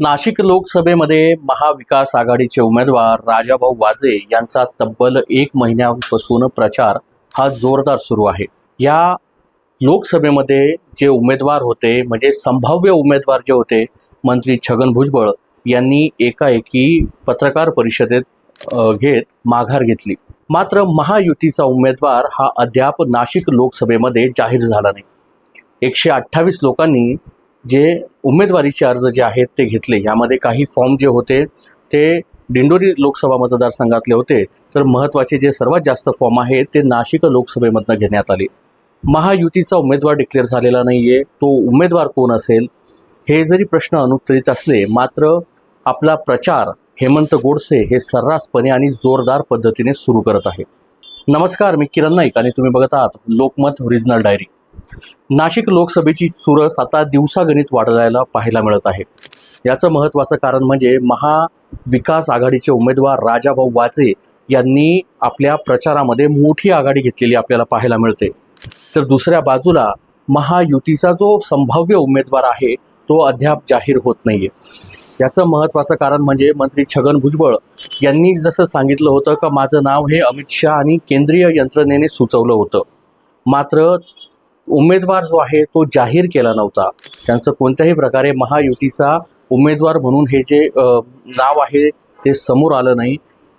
नाशिक लोकसभेमध्ये महाविकास आघाडीचे उमेदवार राजाभाऊ वाजे यांचा तब्बल एक महिन्यापासून प्रचार हा जोरदार सुरू आहे. या लोकसभेमध्ये जे उमेदवार होते म्हणजे संभाव्य उमेदवार जे होते मंत्री छगन भुजबळ यांनी एकाएकी पत्रकार परिषदेत घेत माघार घेतली. मात्र महायुतीचा उमेदवार हा अद्याप नाशिक लोकसभेमध्ये जाहीर झाला नाही. एकशे अठ्ठावीस लोकांनी जे उमेदवारीचे अर्ज जे आहेत ते घेतले. यामध्ये काही फॉर्म जे होते ते दिंडोरी लोकसभा मतदारसंघातले होते. तर महत्त्वाचे जे सर्वात जास्त फॉर्म आहेत ते नाशिक लोकसभेमधनं घेण्यात आले. महायुतीचा उमेदवार डिक्लेअर झालेला नाही आहे तो उमेदवार कोण असेल? हे जरी प्रश्न अनुत्तरित असले मात्र आपला प्रचार हेमंत गोडसे हे सर्रासपणे आणि जोरदार पद्धतीने सुरू करत आहे नमस्कार मी किरण नाईक आणि तुम्ही बघत आहात लोकमत ओरिजिनल डायरी नाशिक लोकसभेची चुरस आता दिवसागणित वाढायला पाहायला मिळत आहे. याचं महत्त्वाचं कारण म्हणजे महाविकास आघाडीचे उमेदवार राजाभाऊ वाजे यांनी आपल्या प्रचारामध्ये मोठी आघाडी घेतलेली आपल्याला पाहायला मिळते. तर दुसऱ्या बाजूला महायुतीचा जो संभाव्य उमेदवार आहे तो अद्याप जाहीर होत नाही आहे याचं महत्त्वाचं कारण म्हणजे मंत्री छगन भुजबळ यांनी जसं सांगितलं होतं का माझं नाव हे अमित शहा आणि केंद्रीय यंत्रणेने सुचवलं होतं. मात्र उमेदवार जो आहे तो जाहीर केला नव्हता. त्यांचं कोणत्याही प्रकारे महायुतीचा उमेदवार म्हणून हे जे नाव आहे ते समोर आलं नाही.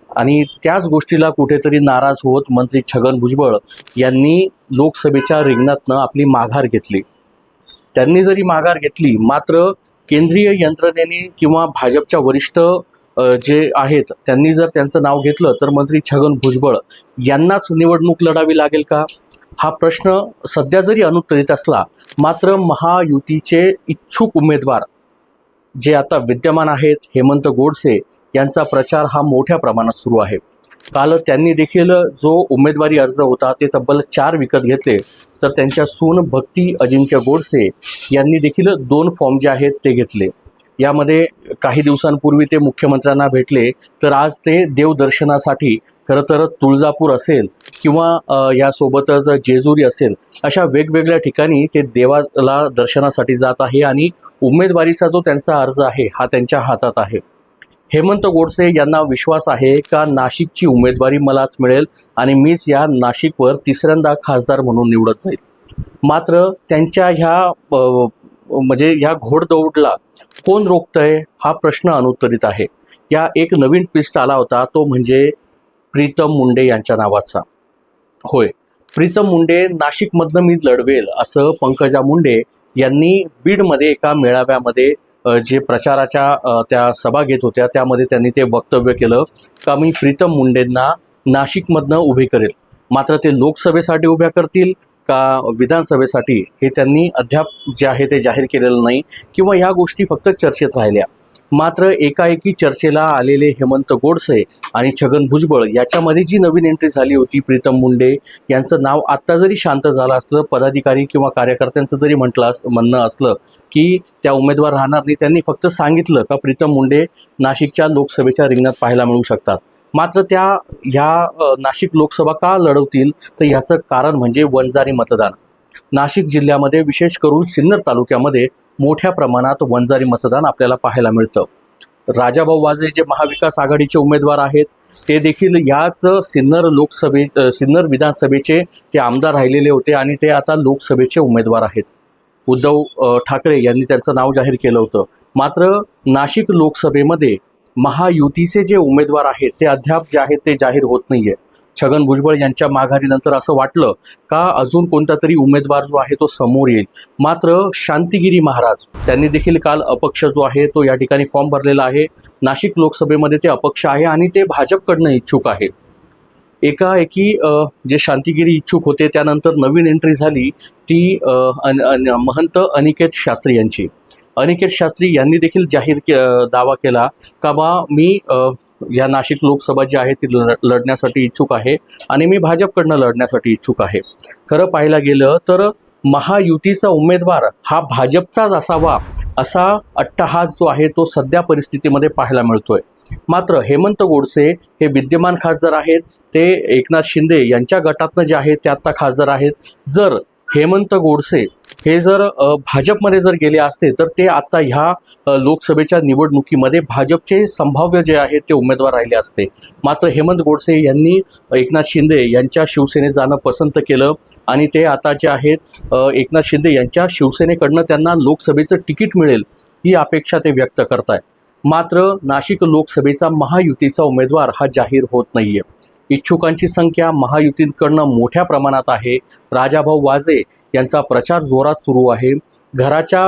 आणि त्याच गोष्टीला कुठेतरी नाराज होत मंत्री छगन भुजबळ यांनी लोकसभेच्या रिंगणातनं आपली माघार घेतली. त्यांनी जरी माघार घेतली मात्र केंद्रीय यंत्रणेने किंवा भाजपच्या वरिष्ठ जे आहेत त्यांनी जर त्यांचं नाव घेतलं तर मंत्री छगन भुजबळ यांनाच निवडणूक लढावी लागेल का? हा प्रश्न सध्या जरी अनुत्तरित असला मात्र महायुतीचे इच्छुक उमेदवार जे आता विद्यमान आहेत हेमंत गोडसे यांचा प्रचार हा मोठ्या प्रमाणात सुरू आहे. काल त्यांनी देखील जो उमेदवारी अर्ज होता ते तब्बल चार विकत घेतले. तर त्यांच्या सून भक्ती अजिंक्य गोडसे यांनी देखील दोन फॉर्म जे आहेत ते घेतले. यामध्ये काही दिवसांपूर्वी ते मुख्यमंत्र्यांना भेटले तर आज ते देवदर्शनासाठी खरं तर तुळजापूर असेल किंवा यासोबतच जेजुरी असेल अशा वेगवेगळ्या ठिकाणी ते देवाला दर्शनासाठी जात आहे आणि उमेदवारीचा जो त्यांचा अर्ज आहे हा त्यांच्या हातात आहे. हेमंत गोडसे यांना विश्वास आहे का नाशिकची उमेदवारी मलाच मिळेल आणि मीच या नाशिकवर तिसऱ्यांदा खासदार म्हणून निवडत जाईल? मात्र त्यांच्या ह्या म्हणजे ह्या घोडदौडला कोण रोखतंय हा प्रश्न अनुत्तरित आहे. या एक नवीन ट्विस्ट आला होता तो म्हणजे प्रीतम मुंडे यांच्या नावाचा. होय. प्रीतम मुंडे नाशिकमधनं मी लढवेल असं पंकजा मुंडे यांनी बीडमध्ये एका मेळाव्यामध्ये जे प्रचाराच्या त्या सभा घेत होत्या त्यामध्ये त्यांनी ते वक्तव्य केलं का मी प्रीतम मुंडेंना नाशिकमधनं उभे करेल. मात्र ते लोकसभेसाठी उभ्या करतील का विधानसभेसाठी हे त्यांनी अद्याप जे आहे ते जाहीर केलेलं नाही किंवा ह्या गोष्टी फक्त चर्चेत राहिल्या. मात्र एकाएकी चर्चेला आलेले हेमंत गोडसे आणि छगन भुजबळ याच्यामध्ये जी नवीन एंट्री झाली होती प्रीतम मुंडे यांचं नाव आत्ता जरी शांत झालं असलं पदाधिकारी किंवा कार्यकर्त्यांचं जरी म्हटलं अस म्हणणं असलं की त्या उमेदवार राहणार नाही त्यांनी फक्त सांगितलं का प्रीतम मुंडे नाशिकच्या लोकसभेच्या रिंगणात पाहायला मिळू शकतात. मात्र त्या ह्या नाशिक लोकसभा का लढवतील? तर ह्याचं कारण म्हणजे वंजारी मतदान. नाशिक जिल्ह्यामध्ये विशेष करून सिन्नर तालुक्यामध्ये मोठ्या प्रमाणात वंजारी मतदान आपल्याला पाहायला मिळतं. राजाभाऊ वाजे जे महाविकास आघाडीचे उमेदवार आहेत ते देखील याच सिन्नर लोकसभे सिन्नर विधानसभेचे ते आमदार राहिलेले होते आणि ते आता लोकसभेचे उमेदवार आहेत. उद्धव ठाकरे यांनी त्यांचं नाव जाहीर केलं होतं. मात्र नाशिक लोकसभेमध्ये महायुतीचे जे उमेदवार आहेत ते अद्याप जे आहेत ते जाहीर होत नाही आहे छगन भुजबळ यांच्या माघारीनंतर असं वाटलं का अजून कोणता तरी उमेदवार जो आहे तो समोर येईल. मात्र शांतिगिरी महाराज त्यांनी देखील काल अपक्ष जो आहे तो या ठिकाणी फॉर्म भरलेला आहे. नाशिक लोकसभेमध्ये ते अपक्ष आहे आणि ते भाजपकडनं इच्छुक आहे एकाएकी जे शांतिगिरी इच्छुक होते त्यानंतर नवीन एंट्री झाली ती अन, अन, महंत अनिकेत शास्त्री यांची. अनिकेत शास्त्री यांनी देखील जाहीर के दावा केला का बा मी या नाशिक लोकसभा जी आहे ती लढ लढण्यासाठी इच्छुक आहे आणि मी भाजपकडनं लढण्यासाठी इच्छुक आहे. खरं पाहायला गेलं तर महायुतीचा उमेदवार हा भाजपचाच असावा असा अट्टहास जो आहे तो सध्या परिस्थितीमध्ये पाहायला मिळतोय. मात्र हेमंत गोडसे हे विद्यमान खासदार आहेत. ते एकनाथ शिंदे यांच्या गटातनं जे आहे ते आत्ता खासदार आहेत. जर हेमंत गोडसे हे जर भाजपमध्ये जर गेले असते तर ते आता ह्या लोकसभेच्या निवडणुकीमध्ये भाजपचे संभाव्य जे आहेत ते उमेदवार राहिले असते. मात्र हेमंत गोडसे यांनी एकनाथ शिंदे यांच्या शिवसेनेत जाणं पसंत केलं आणि ते आता जे आहेत एकनाथ शिंदे यांच्या शिवसेनेकडनं त्यांना लोकसभेचं तिकीट मिळेल ही अपेक्षा ते व्यक्त करत मात्र नाशिक लोकसभेचा महायुतीचा उमेदवार हा जाहीर होत नाही आहे इच्छुकांची संख्या महायुतीकडनं मोठ्या प्रमाणात आहे. राजाभाऊ वाजे यांचा प्रचार जोरात सुरू आहे. घराच्या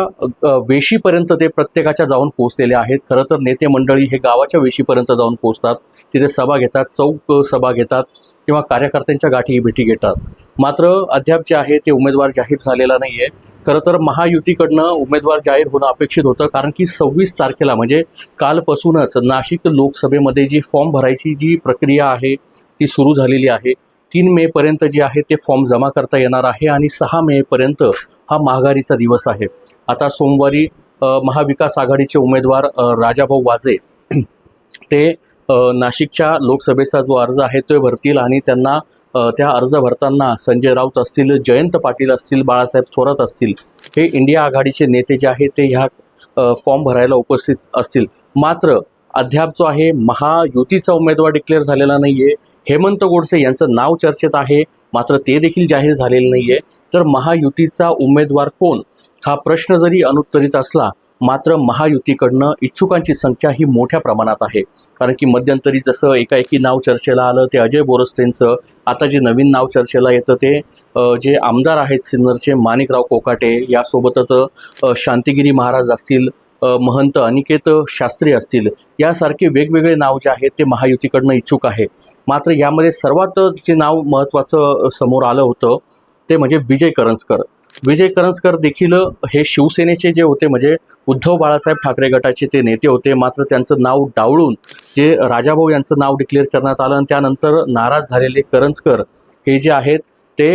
वेशीपर्यंत ते प्रत्येकाच्या जाऊन पोहोचलेले आहेत. खरं तर नेते मंडळी हे गावाच्या वेशीपर्यंत जाऊन पोहोचतात. तिथे सभा घेतात चौक सभा घेतात किंवा कार्यकर्त्यांच्या गाठी भेटी घेतात. मात्र अद्याप जे आहे ते उमेदवार जाहीर झालेला नाही आहे खरं तर महायुतीकडनं उमेदवार जाहीर होणं अपेक्षित होतं कारण की सव्वीस तारखेला म्हणजे कालपासूनच नाशिक लोकसभेमध्ये जी फॉर्म भरायची जी प्रक्रिया आहे ती सुरू झालेली आहे. तीन मेपर्यंत जे आहे ते फॉर्म जमा करता येणार आहे आणि सहा मेपर्यंत हा महागारीचा दिवस आहे. आता सोमवारी महाविकास आघाडीचे उमेदवार राजाभाऊ वाजे ते नाशिकच्या लोकसभेचा जो अर्ज आहे तो भरतील आणि त्यांना त्या अर्ज भरताना संजय राऊत असतील जयंत पाटील असतील बाळासाहेब थोरात असतील हे इंडिया आघाडीचे नेते जे आहे ते ह्या फॉर्म भरायला उपस्थित असतील. मात्र अद्याप जो आहे महायुतीचा उमेदवार डिक्लेअर झालेला नाही आहे हेमंत गोडसे यांचं नाव चर्चेत आहे. मात्र ते देखील जाहीर झालेलं नाही आहे तर महायुतीचा उमेदवार कोण? हा प्रश्न जरी अनुत्तरित असला मात्र महायुतीकडनं इच्छुकांची संख्या ही मोठ्या प्रमाणात आहे. कारण की मध्यंतरी जसं एकाएकी नाव चर्चेला आलं ते अजय बोरस्तेंचं. आता जे नवीन नाव चर्चेला येतं ते जे आमदार आहेत सिन्नरचे माणिकराव कोकाटे यासोबतच शांतिगिरी महाराज असतील महंत अनिकेत शास्त्री असतील यासारखे वेगवेगळे नाव जे आहेत ते महायुतीकडनं इच्छुक आहे. मात्र यामध्ये सर्वात जे नाव महत्त्वाचं समोर आलं होतं ते म्हणजे विजय करंजकर. विजय करंजकर देखील हे शिवसेनेचे जे होते म्हणजे उद्धव बाळासाहेब ठाकरे गटाचे ते नेते होते. मात्र त्यांचं नाव डावळून जे राजाभाऊ यांचं नाव डिक्लेअर करण्यात आलं आणि त्यानंतर नाराज झालेले करंजकर हे जे आहेत ते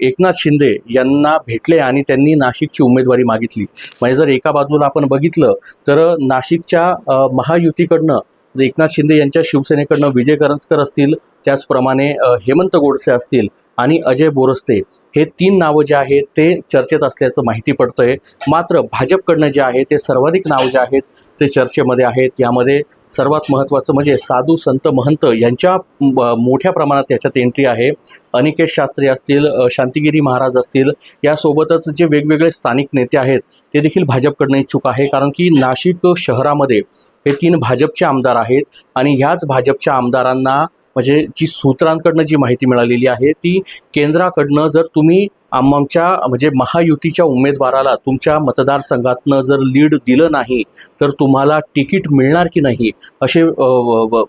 एकनाथ शिंदे यांना भेटले आणि त्यांनी नाशिकची उमेदवारी मागितली. म्हणजे जर एका बाजूला आपण बघितलं तर नाशिकच्या महायुतीकडनं एकनाथ शिंदे यांच्या शिवसेनेकडनं विजय करंजकर असतील त्याचप्रमाणे हेमंत गोडसे असतील आणि अजय बोरस्ते हे तीन नावं जे आहेत ते चर्चेत असल्याचं माहिती पडतं आहे मात्र भाजपकडनं जे आहे ते सर्वाधिक नावं जे आहेत ते चर्चेमध्ये आहेत. यामध्ये सर्वात महत्त्वाचं म्हणजे साधू संत महंत यांच्या मोठ्या प्रमाणात याच्यात एंट्री आहे. अनिकेत शास्त्री असतील शांतिगिरी महाराज असतील यासोबतच जे वेगवेगळे स्थानिक नेते आहेत ते देखील भाजपकडनं इच्छुक आहे. कारण की नाशिक शहरामध्ये हे तीन भाजपचे आमदार आहेत आणि ह्याच भाजपच्या आमदारांना म्हणजे जी सूत्रांकडनं जी माहिती मिळालेली आहे ती केंद्राकडनं जर तुम्ही आमच्या म्हणजे महायुतीच्या उमेदवाराला तुमच्या मतदारसंघातनं जर लीड दिलं नाही तर तुम्हाला तिकीट मिळणार की नाही असे व-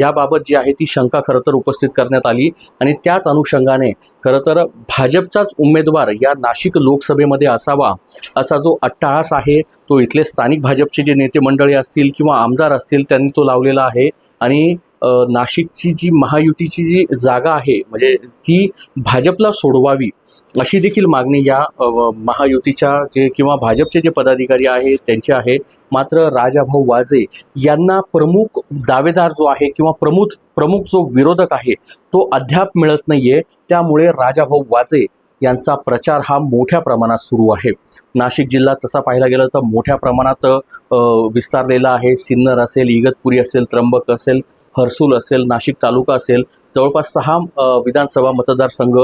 याबाबत जी आहे ती शंका खरं तर उपस्थित करण्यात आली. आणि त्याच अनुषंगाने खरं तर भाजपचाच उमेदवार या नाशिक लोकसभेमध्ये असावा असा जो अट्टाहास आहे तो इथले स्थानिक भाजपचे जे नेते मंडळी असतील किंवा आमदार असतील त्यांनी तो लावलेला आहे. आणि नाशिकची जी महायुतीची जी जागा आहे म्हणजे ती भाजपला सोडवावी अशी देखील मागणी या महायुतीच्या जे किंवा भाजपचे जे पदाधिकारी आहेत त्यांचे आहे मात्र राजाभाऊ वाजे यांना प्रमुख दावेदार जो आहे किंवा प्रमुख प्रमुख जो विरोधक आहे तो अद्याप मिळत नाहीये. त्यामुळे राजाभाऊ वाजे यांचा प्रचार हा मोठ्या प्रमाणात सुरू आहे. नाशिक जिल्हा तसा पाहायला गेलं तर मोठ्या प्रमाणात विस्तारलेला आहे. सिन्नर असेल इगतपुरी असेल त्र्यंबक असेल हर्सूल असेल नाशिक तालुका असेल जवळपास सहा विधानसभा मतदारसंघ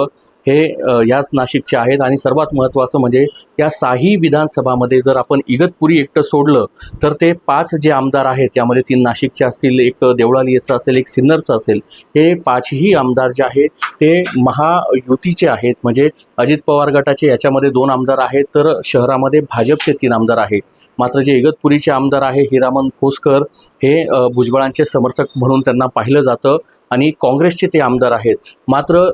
हे याच नाशिकचे आहेत. आणि सर्वात महत्त्वाचं म्हणजे या साही विधानसभामध्ये जर आपण इगतपुरी एकटं सोडलं तर ते पाच जे आमदार आहेत यामध्ये तीन नाशिकचे असतील एक देवळालीचं असेल एक सिन्नरचं असेल हे पाचही आमदार जे आहेत ते महायुतीचे आहेत. म्हणजे अजित पवार गटाचे याच्यामध्ये दोन आमदार आहेत तर शहरामध्ये भाजपचे तीन आमदार आहेत. मात्र जे इगतपुरीचे आमदार आहे हिरामन खोसकर हे भुजबळांचे समर्थक म्हणून त्यांना पाहिलं जातं आणि काँग्रेसचे ते आमदार आहेत. मात्र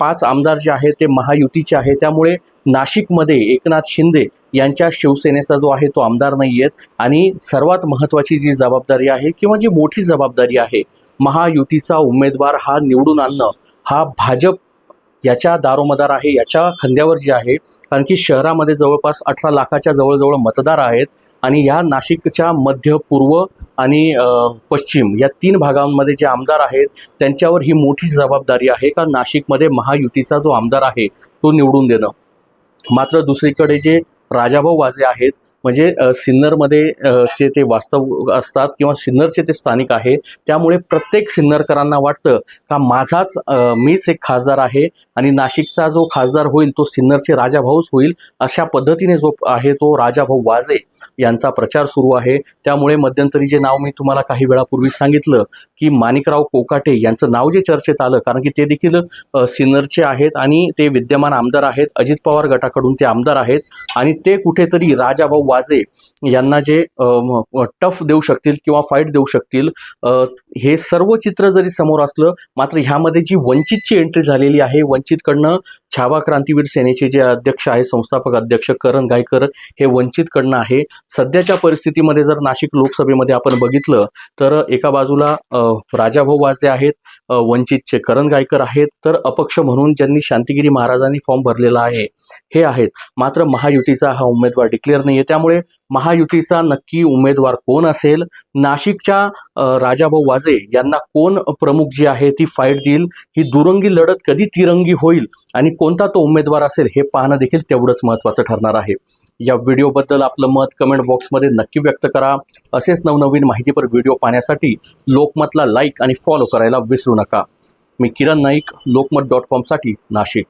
पाच आमदार जे आहेत ते महायुतीचे आहे त्यामुळे नाशिकमध्ये एकनाथ शिंदे यांच्या शिवसेनेचा जो आहे तो आमदार नाही आहेत आणि सर्वात महत्त्वाची जी जबाबदारी आहे किंवा जी मोठी जबाबदारी आहे महायुतीचा उमेदवार हा निवडून आणणं हा भाजप याच्या दारोमदार आहे याच्या खांद्यावर जी आहे कारण की शहरामध्ये जवळपास अठरा लाखाच्या जवळजवळ मतदार आहेत आणि या नाशिकच्या मध्य पूर्व आणि पश्चिम या तीन भागांमध्ये जे आमदार आहेत त्यांच्यावर ही मोठी जबाबदारी आहे का नाशिकमध्ये महायुतीचा जो आमदार आहे तो निवडून देणं? मात्र दुसरीकडे जे राजाभाऊ वाजे आहेत म्हणजे सिन्नरमध्ये चे ते वास्तव असतात किंवा सिन्नरचे ते स्थानिक आहे त्यामुळे प्रत्येक सिन्नरकरांना वाटतं का माझाच मीच एक खासदार आहे आणि नाशिकचा जो खासदार होईल तो सिन्नरचे राजाभाऊच होईल अशा पद्धतीने जो आहे तो राजाभाऊ वाजे यांचा प्रचार सुरू आहे. त्यामुळे मध्यंतरी जे नाव मी तुम्हाला काही वेळापूर्वी सांगितलं की माणिकराव कोकाटे यांचं नाव जे चर्चेत आलं कारण की ते देखील सिन्नरचे आहेत आणि ते विद्यमान आमदार आहेत अजित पवार गटाकडून ते आमदार आहेत आणि ते कुठेतरी राजाभाऊ वाजे यांना जे टफ देऊ शकतील किंवा फाईट देऊ शकतील हे सर्व चित्र जरी समोर असलं मात्र ह्यामध्ये जी वंचितची एंट्री झालेली आहे वंचितकडनं छावा क्रांतीवीर सेनेचे जे अध्यक्ष आहे संस्थापक अध्यक्ष करण गायकर हे वंचितकडनं आहे. सध्याच्या परिस्थितीमध्ये जर नाशिक लोकसभेमध्ये आपण बघितलं तर एका बाजूला राजाभाऊ वाजे आहेत वंचितचे करण गायकर आहेत तर अपक्ष म्हणून ज्यांनी शांतिगिरी महाराजांनी फॉर्म भरलेला आहे हे आहेत. मात्र महायुतीचा हा उमेदवार डिक्लेअर नाही आहे त्यामुळे महायुतीचा नक्की उमेदवार कोण असेल? नाशिकच्या राजाभाऊ वाजे यांना कोण प्रमुख जी आहे ती फाईट देईल? ही दुरंगी लढत कधी तिरंगी होईल? आणि कोणता तो उमेदवार असेल हे पाहणं देखील तेवढंच महत्त्वाचं ठरणार आहे. या व्हिडिओबद्दल आपलं मत कमेंट बॉक्समध्ये नक्की व्यक्त करा. असेच नवनवीन माहितीपर व्हिडिओ पाहण्यासाठी लोकमतला लाईक आणि फॉलो करायला विसरू नका. मी किरण नाईक लोकमत डॉट कॉमसाठी नाशिक.